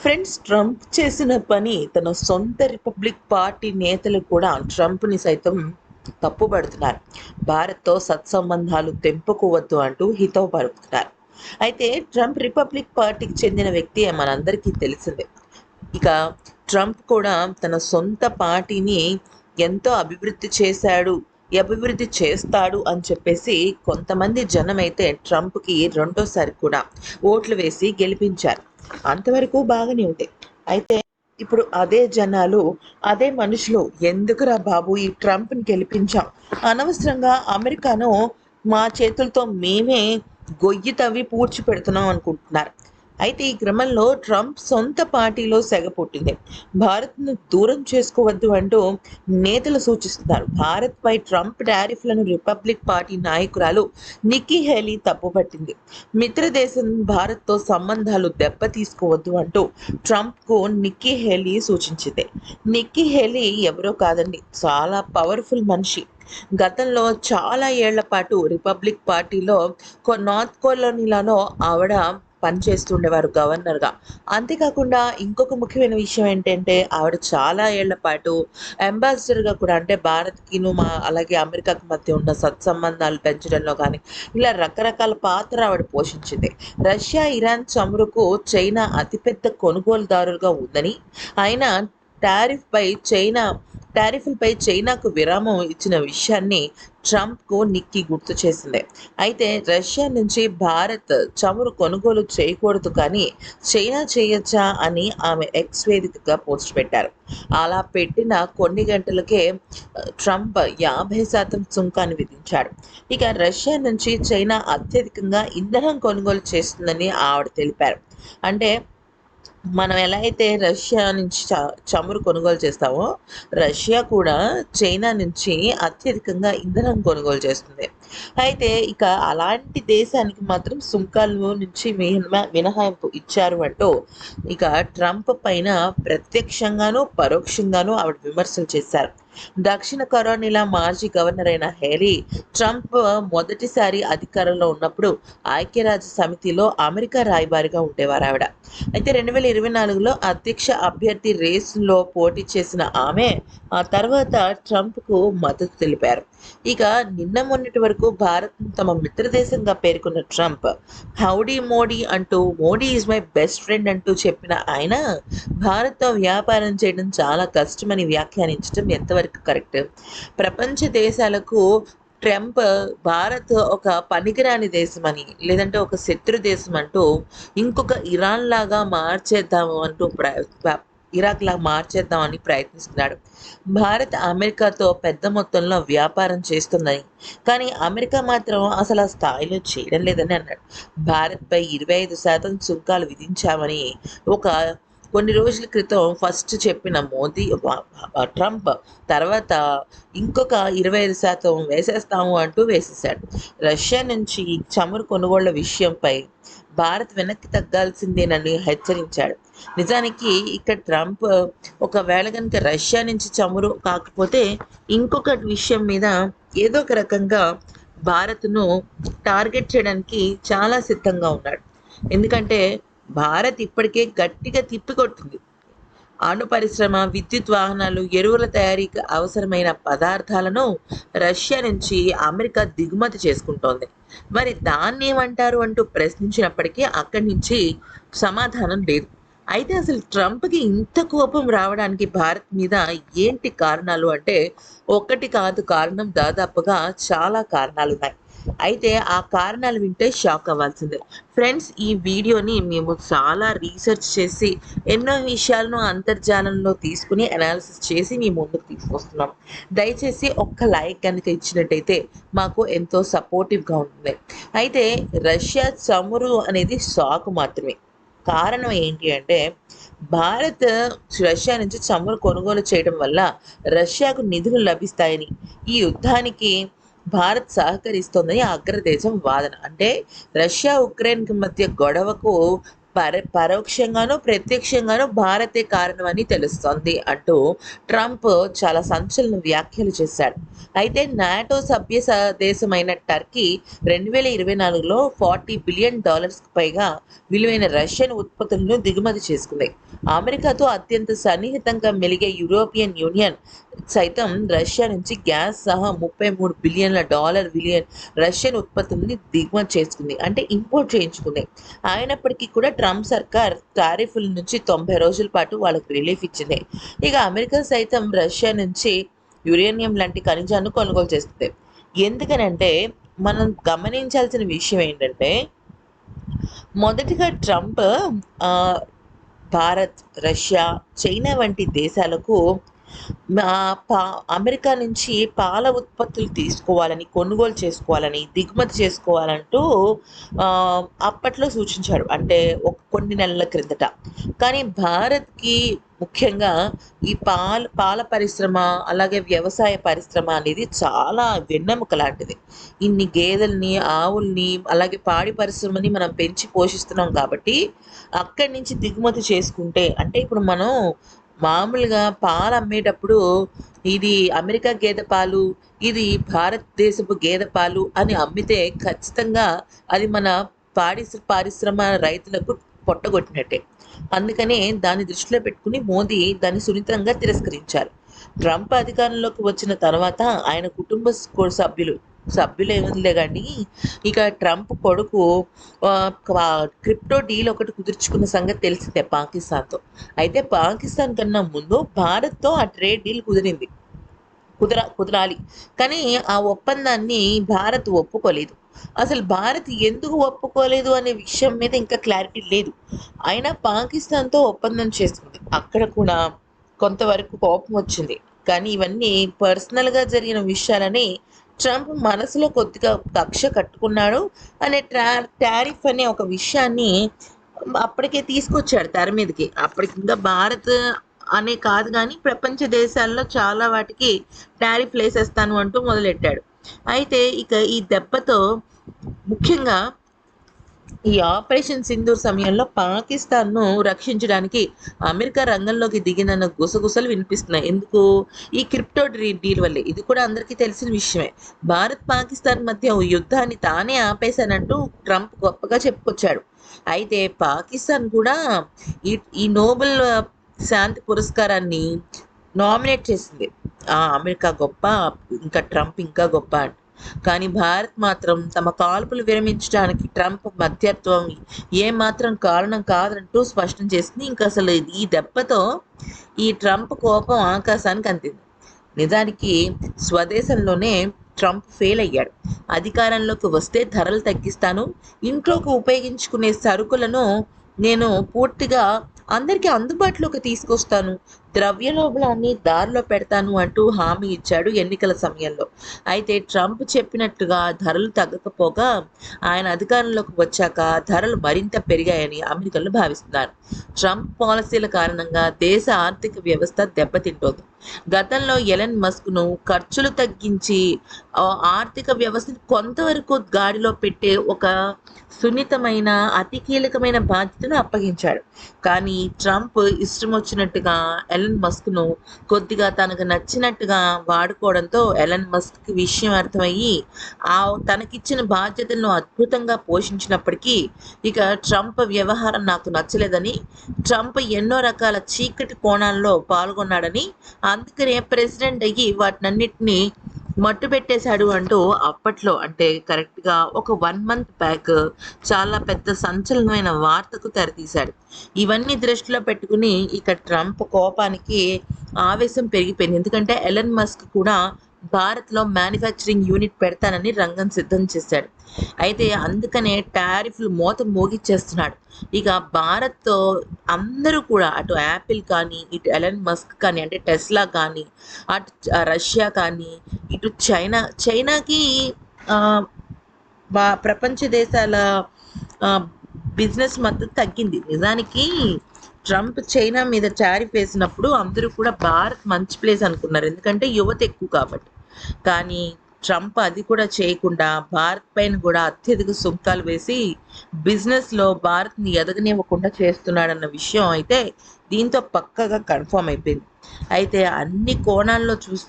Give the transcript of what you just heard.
Friends Trump చేసిన పని తన సొంత రిపబ్లిక్ పార్టీ నేతలు కూడా ట్రంప్ని సైతం తప్పుపడుతున్నారు భారత్తో సత్సంబంధాలు తెంపుకోవద్దు అంటూ హితవు పలుకుతున్నారు అయితే ట్రంప్ రిపబ్లిక్ పార్టీకి చెందిన వ్యక్తి మనందరికీ తెలిసిందే. ఇక ట్రంప్ కూడా తన సొంత పార్టీని ఎంతో అభివృద్ధి చేశాడు. అభివృద్ధి చేస్తాడు అని చెప్పేసి కొంతమంది జనం అయితే ట్రంప్కి రెండోసారి కూడా ఓట్లు వేసి గెలిపించారు. అంతవరకు బాగానే ఉంటాయి అయితే ఇప్పుడు అదే జనాలు అదే మనుషులు ఎందుకురా బాబు ఈ ట్రంప్ని గెలిపించాం? అనవసరంగా అమెరికాను మా చేతులతో మేమే గొయ్యి తవ్వి పూడ్చి పెడుతున్నాం అనుకుంటున్నారు. అయితే ఈ క్రమంలో ట్రంప్ సొంత పార్టీలో సెగ పుట్టింది. భారత్ను దూరం చేసుకోవద్దు అంటూ నేతలు సూచిస్తున్నారు. భారత్పై ట్రంప్ టారిఫ్లను రిపబ్లిక్ పార్టీ నాయకురాలు నిక్కీ హేలీ తప్పుపట్టింది. మిత్ర దేశం భారత్తో సంబంధాలు దెబ్బ తీసుకోవద్దు అంటూ ట్రంప్కు నిక్కీ హేలీ సూచించింది. నిక్కీ హేలీ ఎవరో కాదండి చాలా పవర్ఫుల్ మనిషి. గతంలో చాలా ఏళ్ళ పాటు రిపబ్లిక్ పార్టీలో నార్త్ కొలోనిలాలో ఆవిడ పనిచేస్తుండేవారు గవర్నర్గా. అంతేకాకుండా ఇంకొక ముఖ్యమైన విషయం ఏంటంటే ఆవిడ చాలా ఏళ్ళ పాటు అంబాసిడర్గా కూడా అంటే భారత్కిను మా అలాగే అమెరికాకు మధ్య ఉన్న సత్సంబంధాలు పెంచడంలో కానీ ఇలా రకరకాల పాత్ర ఆవిడ పోషించింది. రష్యా ఇరాన్ చమురుకు చైనా అతిపెద్ద కొనుగోలుదారులుగా ఉందని ఆయన టారిఫ్ పై చైనా టారిఫ్లపై చైనాకు విరామం ఇచ్చిన విషయాన్ని ట్రంప్కు నిక్కి గుర్తు చేసింది. అయితే రష్యా నుంచి భారత్ చమురు కొనుగోలు చేయకూడదు కానీ చైనా చేయొచ్చా అని ఆమె ఎక్స్ వేదికగా పోస్ట్ పెట్టారు. అలా పెట్టిన కొన్ని గంటలకే ట్రంప్ యాభై శాతం సుంకాన్ని విధించాడు. ఇక రష్యా నుంచి చైనా అత్యధికంగా ఇంధనం కొనుగోలు చేస్తుందని ఆవిడ తెలిపారు. అంటే మనం ఎలా అయితే రష్యా నుంచి చ- చమురు కొనుగోలు చేస్తామో రష్యా కూడా చైనా నుంచి అత్యధికంగా ఇంధనం కొనుగోలు చేస్తుంది. అయితే ఇక అలాంటి దేశానికి మాత్రం సుంకాలు నుంచి మినహా మినహాయింపు ఇచ్చారు అంటూ ఇక ట్రంప్ పైన ప్రత్యక్షంగాను పరోక్షంగాను ఆవిడ విమర్శలు చేశారు. దక్షిణ కరోనిలా మాజీ గవర్నర్ అయిన హేలీ ట్రంప్ మొదటిసారి అధికారంలో ఉన్నప్పుడు ఐక్యరాజ్య సమితిలో అమెరికా రాయబారిగా ఉండేవారు ఆవిడ. అయితే రెండు వేల ఇరవై నాలుగులో అధ్యక్ష అభ్యర్థి రేసులో పోటీ చేసిన ఆమె ఆ తర్వాత ట్రంప్కు మద్దతు తెలిపారు. ఇక నిన్న మొన్నటి వరకు భారత్ తమ మిత్రదేశంగా పేర్కొన్న ట్రంప్ హౌడీ మోడీ అంటూ Modi is my best friend అంటూ చెప్పిన ఆయన భారత్తో వ్యాపారం చేయడం చాలా కష్టమని వ్యాఖ్యానించడం ఎంతవరకు కరెక్ట్? ప్రపంచ దేశాలకు ట్రంప్ భారత్ ఒక పనికిరాని దేశం అని లేదంటే ఒక శత్రు దేశం అంటూ ఇంకొక ఇరాన్ లాగా మార్చేద్దాము అంటూ ప్ర ఇరాక్లా ఇరాక్ మార్చేద్దామని ప్రయత్నిస్తున్నాడు. భారత్ అమెరికాతో పెద్ద మొత్తంలో వ్యాపారం చేస్తుందని కానీ అమెరికా మాత్రం అసలు ఆ స్థాయిలో చేయడం లేదని అన్నాడు. భారత్పై ఇరవై ఐదు శాతం సుంకాలు విధించామని ఒక కొన్ని రోజుల క్రితం ఫస్ట్ చెప్పిన మోదీ ట్రంప్ తర్వాత ఇంకొక ఇరవై ఐదు శాతం వేసేస్తాము అంటూ వేసేసాడు రష్యా నుంచి చమురు కొనుగోళ్ళ విషయంపై భారత్ వెనక్కి తగ్గాల్సిందేనని హెచ్చరించాడు. నిజానికి ఇక్కడ ట్రంప్ ఒకవేళ కనుక రష్యా నుంచి చమురు కాకపోతే ఇంకొక విషయం మీద ఏదో ఒక రకంగా భారత్ను టార్గెట్ చేయడానికి చాలా సిద్ధంగా ఉన్నాడు. ఎందుకంటే భారత్ ఇప్పటికే గట్టిగా తిప్పికొట్టింది. అణు పరిశ్రమ విద్యుత్ వాహనాలు ఎరువుల తయారీకి అవసరమైన పదార్థాలను రష్యా నుంచి అమెరికా దిగుమతి చేసుకుంటోంది. మరి దాన్ని ఏమంటారు అంటూ ప్రశ్నించినప్పటికీ అక్కడి నుంచి సమాధానం లేదు. అయితే అసలు ట్రంప్కి ఇంత కోపం రావడానికి భారత్ మీద ఏంటి కారణాలు అంటే ఒకటి కాదు కారణం దాదాపుగా చాలా కారణాలు ఉన్నాయి అయితే ఆ కారణాలు వింటే షాక్ అవ్వాల్సిందే. ఫ్రెండ్స్ ఈ వీడియోని మేము చాలా రీసెర్చ్ చేసి ఎన్నో విషయాలను అంతర్జాలంలో తీసుకుని అనాలిసిస్ చేసి మీ ముందుకు తీసుకొస్తున్నాం. దయచేసి ఒక్క లైక్ కనుక ఇచ్చినట్టయితే మాకు ఎంతో సపోర్టివ్గా ఉంటుంది. అయితే రష్యా చమురు అనేది షాక్ మాత్రమే. కారణం ఏంటి అంటే భారత్ రష్యా నుంచి చమురు కొనుగోలు చేయడం వల్ల రష్యాకు నిధులు లభిస్తాయని. ఈ యుద్ధానికి భారత్ సహకరిస్తోందని అగ్రదేశం వాదన. అంటే రష్యా ఉక్రెయిన్ మధ్య గొడవకు పర పరోక్షంగానో ప్రత్యక్షంగానో భారతే కారణమని తెలుస్తోంది అంటూ ట్రంప్ చాలా సంచలన వ్యాఖ్యలు చేశాడు. అయితే నాటో సభ్య దేశమైన టర్కీ రెండు వేల ఇరవై నాలుగులో ఫార్టీ బిలియన్ డాలర్స్కి పైగా విలువైన రష్యన్ ఉత్పత్తులను దిగుమతి చేసుకుంది. అమెరికాతో అత్యంత సన్నిహితంగా మెలిగే యూరోపియన్ యూనియన్ సైతం రష్యా నుంచి గ్యాస్ సహా ముప్పై మూడు బిలియన్ల డాలర్ బిలియన్ రష్యన్ ఉత్పత్తులని దిగుమతి చేసుకుంది అంటే ఇంపోర్ట్ చేయించుకుంది. అయినప్పటికీ కూడా ట్రంప్ సర్కార్ టారిఫ్ల నుంచి తొంభై రోజుల పాటు వాళ్ళకి రిలీఫ్ ఇచ్చింది. ఇక అమెరికా సైతం రష్యా నుంచి యురేనియం లాంటి ఖనిజాన్ని కొనుగోలు చేస్తుంది. ఎందుకనంటే మనం గమనించాల్సిన విషయం ఏంటంటే మొదటిగా ట్రంప్ భారత్ రష్యా చైనా వంటి దేశాలకు అమెరికా నుంచి పాల ఉత్పత్తులు తీసుకోవాలని కొనుగోలు చేసుకోవాలని దిగుమతి చేసుకోవాలంటూ అప్పట్లో సూచించాడు. అంటే ఒక కొన్ని నెలల క్రిందట. కానీ భారత్కి ముఖ్యంగా ఈ పాల పాల పరిశ్రమ అలాగే వ్యవసాయ పరిశ్రమ అనేది చాలా వెన్నెముక లాంటిది. ఇన్ని గేదెల్ని ఆవుల్ని అలాగే పాడి పరిశ్రమని మనం పెంచి పోషిస్తున్నాం కాబట్టి అక్కడి నుంచి దిగుమతి చేసుకుంటే అంటే ఇప్పుడు మనం మామూలుగా పాలు అమ్మేటప్పుడు ఇది అమెరికా గేదె పాలు ఇది భారతదేశపు గేదె పాలు అని అమ్మితే ఖచ్చితంగా అది మన పాడి పారిశ్రమ రైతులకు పొట్టగొట్టినట్టే. అందుకనే దాన్ని దృష్టిలో పెట్టుకుని మోదీ దాన్ని సున్నితంగా తిరస్కరించారు. ట్రంప్ అధికారంలోకి వచ్చిన తర్వాత ఆయన కుటుంబ సభ్యులు సభ్యులు కానీ ఇక ట్రంప్ కొడుకు క్రిప్టో డీల్ ఒకటి కుదుర్చుకున్న సంగతి తెలిసిందే పాకిస్తాన్తో. అయితే పాకిస్తాన్ కన్నా ముందు భారత్తో ఆ ట్రేడ్ డీల్ కుదిరింది. కుదర కుదరాలి. కానీ ఆ ఒప్పందాన్ని భారత్ ఒప్పుకోలేదు. అసలు భారత్ ఎందుకు ఒప్పుకోలేదు అనే విషయం మీద ఇంకా క్లారిటీ లేదు. అయినా పాకిస్తాన్తో ఒప్పందం చేసుకుంది. అక్కడ కూడా కొంతవరకు కోపం వచ్చింది. కానీ ఇవన్నీ పర్సనల్గా జరిగిన విషయాలని ట్రంప్ మనసులో కొద్దిగా కక్ష కట్టుకున్నాడు అనే ట్రా టారిఫ్ అనే ఒక విషయాన్ని అప్పటికే తీసుకొచ్చాడు తెర మీదకి. అప్పటికి ఇంకా భారత్ అనే కాదు కానీ ప్రపంచ దేశాల్లో చాలా వాటికి టారిఫ్ వేసేస్తాను అంటూ మొదలెట్టాడు. అయితే ఇక ఈ దెబ్బతో ముఖ్యంగా ఈ ఆపరేషన్ సింధూర్ సమయంలో పాకిస్తాన్ను రక్షించడానికి అమెరికా రంగంలోకి దిగినన్న గుసగుసలు వినిపిస్తున్నాయి. ఎందుకు? ఈ క్రిప్టో డీల్ వల్లే. ఇది కూడా అందరికీ తెలిసిన విషయమే. భారత్ పాకిస్తాన్ మధ్య యుద్ధాన్ని తానే ఆపేశానంటూ ట్రంప్ గొప్పగా చెప్పుకొచ్చాడు. అయితే పాకిస్తాన్ కూడా ఈ ఈ నోబెల్ శాంతి పురస్కారాన్ని నామినేట్ చేసింది. ఆ, అమెరికా గొప్ప ఇంకా ట్రంప్ ఇంకా గొప్ప అని కానీ భారత్ మాత్రం తమ కాల్పులు విరమించడానికి ట్రంప్ మధ్యత్వం ఏమాత్రం కారణం కాదంటూ స్పష్టం చేసింది. ఇంకా అసలు ఈ దెబ్బతో ఈ ట్రంప్ కోపం ఆకాశానికి అందింది నిజానికి స్వదేశంలోనే ట్రంప్ ఫెయిల్ అయ్యాడు. అధికారంలోకి వస్తే ధరలు తగ్గిస్తాను. ఇంట్లోకి ఉపయోగించుకునే సరుకులను నేను పూర్తిగా అందరికీ అందుబాటులోకి తీసుకొస్తాను. ద్రవ్యలోభాన్ని దారిలో పెడతాను అంటూ హామీ ఇచ్చాడు ఎన్నికల సమయంలో. అయితే ట్రంప్ చెప్పినట్టుగా ధరలు తగ్గకపోగా ఆయన అధికారంలోకి వచ్చాక ధరలు మరింత పెరిగాయని అమెరికన్లు భావిస్తున్నారు. ట్రంప్ పాలసీల కారణంగా దేశ ఆర్థిక వ్యవస్థ దెబ్బతింటోంది. గతంలో ఎలన్ మస్క్ను ఖర్చులు తగ్గించి ఆర్థిక వ్యవస్థను కొంతవరకు గాడిలో పెట్టే ఒక సున్నితమైన అతి కీలకమైన బాధ్యతను అప్పగించాడు. కానీ ట్రంప్ ఇష్టం వచ్చినట్టుగా ఎలన్ మస్క్ను కొద్దిగా తనకు నచ్చినట్టుగా వాడుకోవడంతో ఎలన్ మస్క్ విషయం అర్థమయ్యి ఆ తనకిచ్చిన బాధ్యతలను అద్భుతంగా పోషించినప్పటికీ ఇక ట్రంప్ వ్యవహారం నాకు నచ్చలేదని ట్రంప్ ఎన్నో రకాల చీకటి కోణాల్లో పాల్గొన్నాడని అందుకనే ప్రెసిడెంట్ అయ్యి వాటినన్నిటినీ మట్టు పెట్టేశాడు అంటూ అప్పట్లో అంటే కరెక్ట్గా ఒక వన్ మంత్ బ్యాక్ చాలా పెద్ద సంచలనమైన వార్తకు తెరతీశాడు. ఇవన్నీ దృష్టిలో పెట్టుకుని ఇక ట్రంప్ కోపానికి ఆవేశం పెరిగిపోయింది. ఎందుకంటే ఎలన్ మస్క్ కూడా భారత్లో మ్యానుఫ్యాక్చరింగ్ యూనిట్ పెడతానని రంగం సిద్ధం చేశాడు. అయితే అందుకనే టారిఫ్లు మోత మోగిచ్చేస్తున్నాడు. ఇక భారత్తో అందరూ కూడా అటు యాపిల్ కానీ ఇటు ఎలన్ మస్క్ కానీ అంటే టెస్లా కానీ అటు రష్యా కానీ ఇటు చైనా చైనాకి ప్రపంచ దేశాల బిజినెస్ మద్దతు తగ్గింది. నిజానికి ట్రంప్ చైనా మీద టారిఫ్ వేసినప్పుడు అందరూ కూడా భారత్ మంచి ప్లేస్ అనుకున్నారు. ఎందుకంటే యువత ఎక్కువ కాబట్టి. కానీ ట్రంప్ అది కూడా చేయకుండా భారత్ పైన కూడా అత్యధిక సుంకాలు వేసి బిజినెస్లో భారత్ని ఎదగనివ్వకుండా చేస్తున్నాడన్న విషయం అయితే దీంతో పక్కగా కన్ఫర్మ్ అయిపోయింది. అయితే అన్ని కోణాల్లో చూస్తే